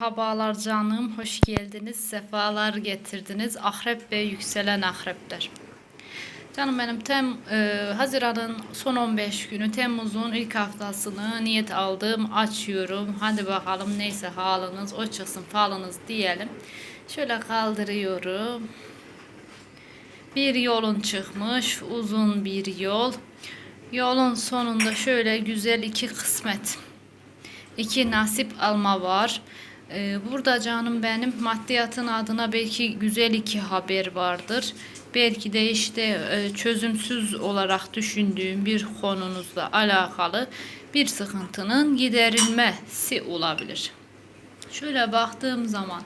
Merhabalar canım, hoş geldiniz, sefalar getirdiniz. Akrep ve yükselen akrepler. Canım benim tem e, Haziran'ın son 15 günü, Temmuz'un ilk haftasını niyet aldım, açıyorum. Hadi bakalım neyse halınız, o çıksın falınız diyelim. Şöyle kaldırıyorum. Bir yolun çıkmış, uzun bir yol. Yolun sonunda şöyle güzel iki kısmet iki nasip alma var. Ee, burada canım benim maddiyatın adına belki güzel iki haber vardır. Belki de işte e, çözümsüz olarak düşündüğüm bir konunuzla alakalı bir sıkıntının giderilmesi olabilir. Şöyle baktığım zaman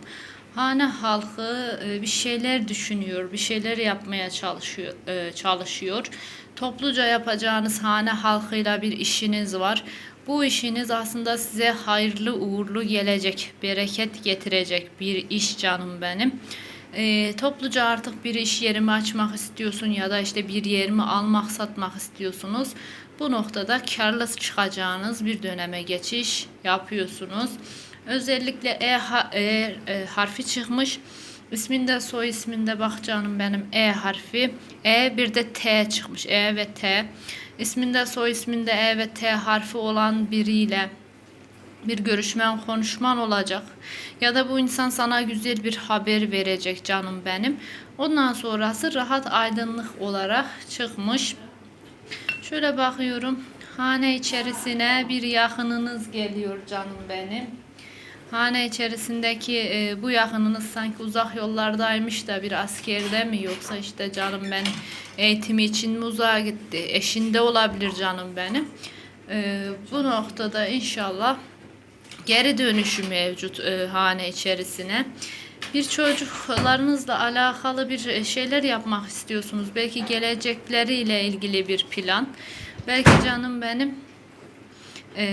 hane halkı e, bir şeyler düşünüyor, bir şeyler yapmaya çalışıyor, e, çalışıyor. Topluca yapacağınız hane halkıyla bir işiniz var. Bu işiniz aslında size hayırlı uğurlu gelecek, bereket getirecek bir iş canım benim. E, topluca artık bir iş yerimi açmak istiyorsun ya da işte bir yerimi almak satmak istiyorsunuz. Bu noktada karlı çıkacağınız bir döneme geçiş yapıyorsunuz. Özellikle E, e, e harfi çıkmış. İsminde soy isminde bak canım benim E harfi. E bir de T çıkmış. E ve T. İsminde soy isminde E ve T harfi olan biriyle bir görüşmen konuşman olacak. Ya da bu insan sana güzel bir haber verecek canım benim. Ondan sonrası rahat aydınlık olarak çıkmış. Şöyle bakıyorum. Hane içerisine bir yakınınız geliyor canım benim. Hane içerisindeki e, bu yakınınız sanki uzak yollardaymış da bir askerde mi yoksa işte canım ben eğitimi için mi uzağa gitti? Eşinde olabilir canım benim. E, bu noktada inşallah geri dönüşü mevcut e, hane içerisine. Bir çocuklarınızla alakalı bir şeyler yapmak istiyorsunuz. Belki gelecekleriyle ilgili bir plan. Belki canım benim e,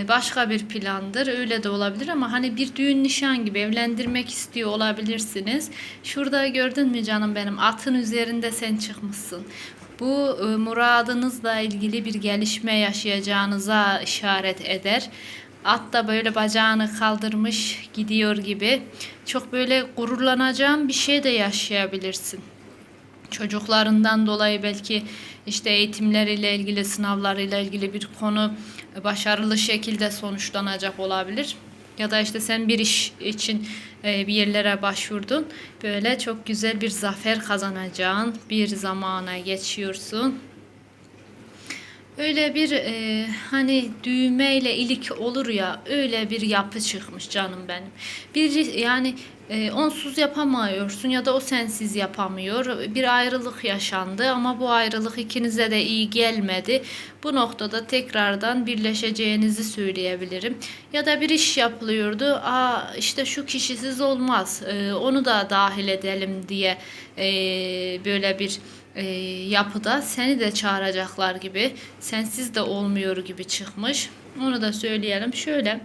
başka bir plandır. Öyle de olabilir ama hani bir düğün nişan gibi evlendirmek istiyor olabilirsiniz. Şurada gördün mü canım benim atın üzerinde sen çıkmışsın. Bu e, muradınızla ilgili bir gelişme yaşayacağınıza işaret eder. At da böyle bacağını kaldırmış gidiyor gibi. Çok böyle gururlanacağın bir şey de yaşayabilirsin çocuklarından dolayı belki işte eğitimleriyle ilgili sınavlarıyla ilgili bir konu başarılı şekilde sonuçlanacak olabilir. Ya da işte sen bir iş için e, bir yerlere başvurdun. Böyle çok güzel bir zafer kazanacağın bir zamana geçiyorsun. Öyle bir e, hani düğmeyle ilik olur ya öyle bir yapı çıkmış canım benim. Bir yani e, onsuz yapamıyorsun ya da o sensiz yapamıyor. Bir ayrılık yaşandı ama bu ayrılık ikinize de iyi gelmedi. Bu noktada tekrardan birleşeceğinizi söyleyebilirim. Ya da bir iş yapılıyordu. Aa işte şu kişisiz olmaz. E, onu da dahil edelim diye e, böyle bir e, yapıda seni de çağıracaklar gibi, sensiz de olmuyor gibi çıkmış. Onu da söyleyelim. Şöyle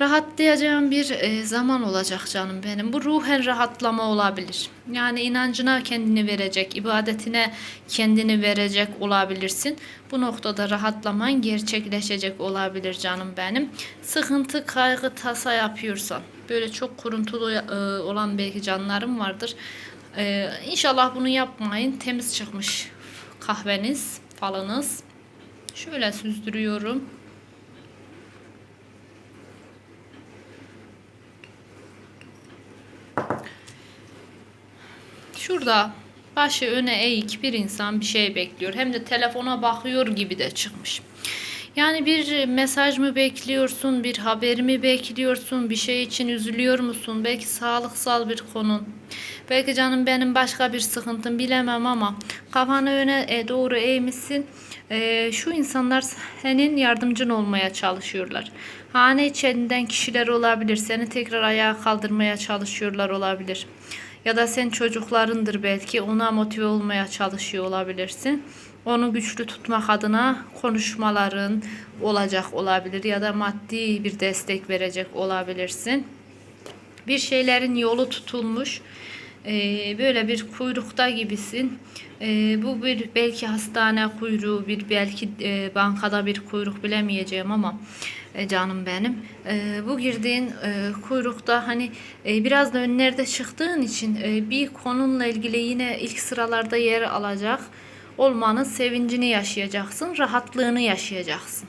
rahatlayacağım bir e, zaman olacak canım benim. Bu ruhen rahatlama olabilir. Yani inancına kendini verecek, ibadetine kendini verecek olabilirsin. Bu noktada rahatlaman gerçekleşecek olabilir canım benim. Sıkıntı, kaygı, tasa yapıyorsan, böyle çok kuruntulu e, olan belki canlarım vardır. E, inşallah bunu yapmayın. Temiz çıkmış kahveniz, falınız. Şöyle süzdürüyorum. Şurada başı öne eğik bir insan bir şey bekliyor. Hem de telefona bakıyor gibi de çıkmış. Yani bir mesaj mı bekliyorsun, bir haber mi bekliyorsun, bir şey için üzülüyor musun? Belki sağlıksal bir konu. Belki canım benim başka bir sıkıntım bilemem ama kafanı öne e, doğru eğmişsin. E, şu insanlar senin yardımcın olmaya çalışıyorlar. Hane içinden kişiler olabilir. Seni tekrar ayağa kaldırmaya çalışıyorlar olabilir ya da sen çocuklarındır belki ona motive olmaya çalışıyor olabilirsin. Onu güçlü tutmak adına konuşmaların olacak olabilir ya da maddi bir destek verecek olabilirsin. Bir şeylerin yolu tutulmuş. Ee, böyle bir kuyrukta gibisin. Ee, bu bir belki hastane kuyruğu, bir belki e, bankada bir kuyruk bilemeyeceğim ama e, canım benim. E, bu girdiğin e, kuyrukta hani biraz da önlerde çıktığın için bir konunla ilgili yine ilk sıralarda yer alacak olmanın sevincini yaşayacaksın, rahatlığını yaşayacaksın.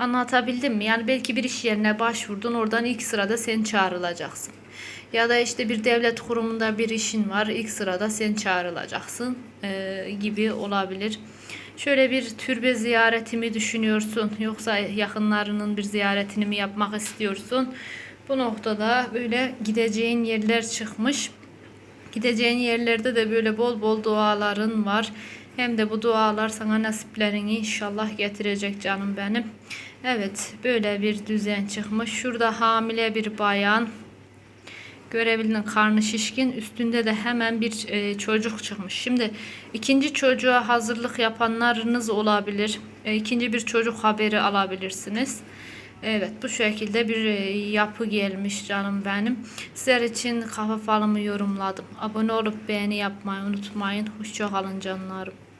Anlatabildim mi? Yani belki bir iş yerine başvurdun, oradan ilk sırada sen çağrılacaksın. Ya da işte bir devlet kurumunda bir işin var, ilk sırada sen çağrılacaksın e, gibi olabilir. Şöyle bir türbe ziyareti mi düşünüyorsun yoksa yakınlarının bir ziyaretini mi yapmak istiyorsun? Bu noktada böyle gideceğin yerler çıkmış. Gideceğin yerlerde de böyle bol bol duaların var. Hem de bu dualar sana nasiplerini inşallah getirecek canım benim. Evet böyle bir düzen çıkmış. Şurada hamile bir bayan. Görebildiğin karnı şişkin. Üstünde de hemen bir e, çocuk çıkmış. Şimdi ikinci çocuğa hazırlık yapanlarınız olabilir. E, ikinci bir çocuk haberi alabilirsiniz. Evet bu şekilde bir e, yapı gelmiş canım benim. Sizler için kafa falımı yorumladım. Abone olup beğeni yapmayı unutmayın. Hoşça kalın canlarım.